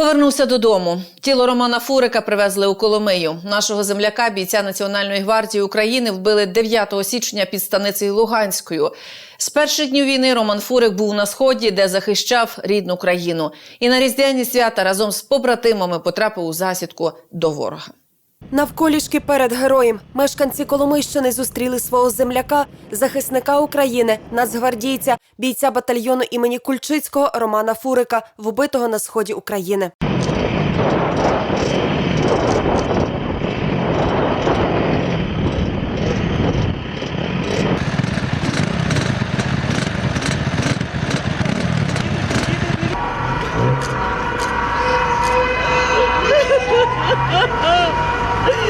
Повернувся додому. Тіло Романа Фурика привезли у Коломию. Нашого земляка, бійця Національної гвардії України, вбили 9 січня під станицею Луганською. З перших днів війни Роман Фурик був на сході, де захищав рідну країну. І на різдвяні свята разом з побратимами потрапив у засідку до ворога. Навколішки перед героєм мешканці Коломийщини зустріли свого земляка, захисника України, нацгвардійця, бійця батальйону імені Кульчицького Романа Фурика, вбитого на сході України.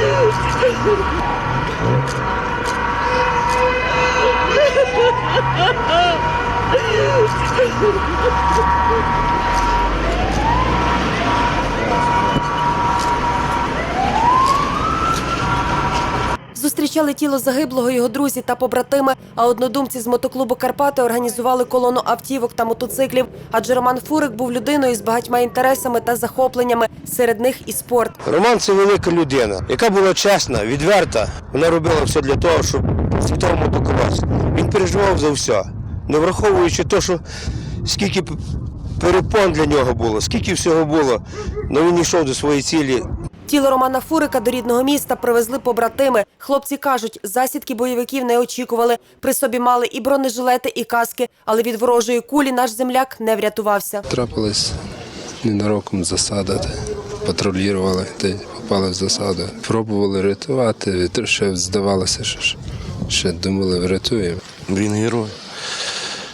Ha ha ha! Зустрічали тіло загиблого його друзі та побратими. А однодумці з мотоклубу Карпати організували колону автівок та мотоциклів. Адже Роман Фурик був людиною з багатьма інтересами та захопленнями. Серед них і спорт. Роман це велика людина, яка була чесна, відверта. Вона робила все для того, щоб світовому документ. Він переживав за все, не враховуючи те, що скільки перепон для нього було, скільки всього було, але він йшов до своєї цілі. Тіло Романа Фурика до рідного міста привезли побратими. Хлопці кажуть, засідки бойовиків не очікували. При собі мали і бронежилети, і каски, але від ворожої кулі наш земляк не врятувався. Трапилось ненароком засада. Патрулювали попали в засаду. Пробували рятувати, ще здавалося, що ж- ще думали, врятуємо. Він герой.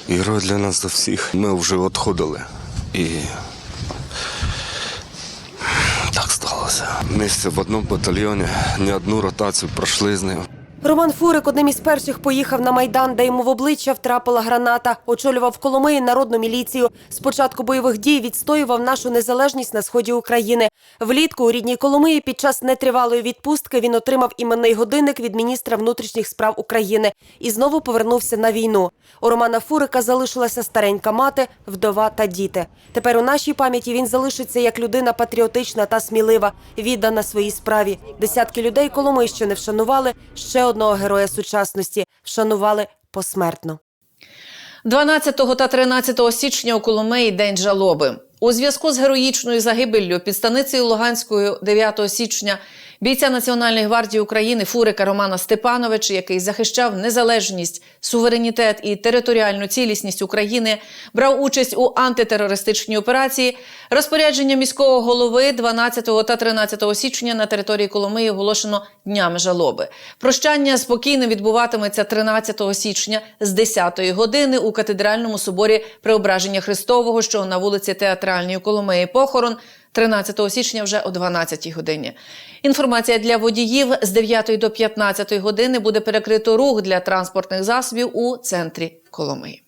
Герой для нас за всіх. Ми вже відходили. І сталося. Місце в одному батальйоні, не одну ротацію пройшли з ним. Роман Фурик одним із перших поїхав на майдан, де йому в обличчя втрапила граната. Очолював Коломиї народну міліцію. З початку бойових дій відстоював нашу незалежність на сході України. Влітку у рідній Коломиї під час нетривалої відпустки він отримав іменний годинник від міністра внутрішніх справ України і знову повернувся на війну. У Романа Фурика залишилася старенька мати, вдова та діти. Тепер у нашій пам'яті він залишиться як людина патріотична та смілива, віддана своїй справі. Десятки людей Коломийщини вшанували ще одного героя сучасності, вшанували посмертно. 12 та 13 січня у Коломиї день жалоби. У зв'язку з героїчною загибеллю під станицею Луганською 9 січня бійця Національної гвардії України Фурика Романа Степановича, який захищав незалежність, суверенітет і територіальну цілісність України, брав участь у антитерористичній операції. Розпорядження міського голови 12 та 13 січня на території Коломиї оголошено днями жалоби. Прощання спокійно відбуватиметься 13 січня з 10 години у катедральному соборі Преображення Христового, що на вулиці Театральній у Коломиї. Похорон 13 січня вже о 12 годині. Інформація для водіїв з 9 до 15 години буде перекрито рух для транспортних засобів у центрі Коломиї.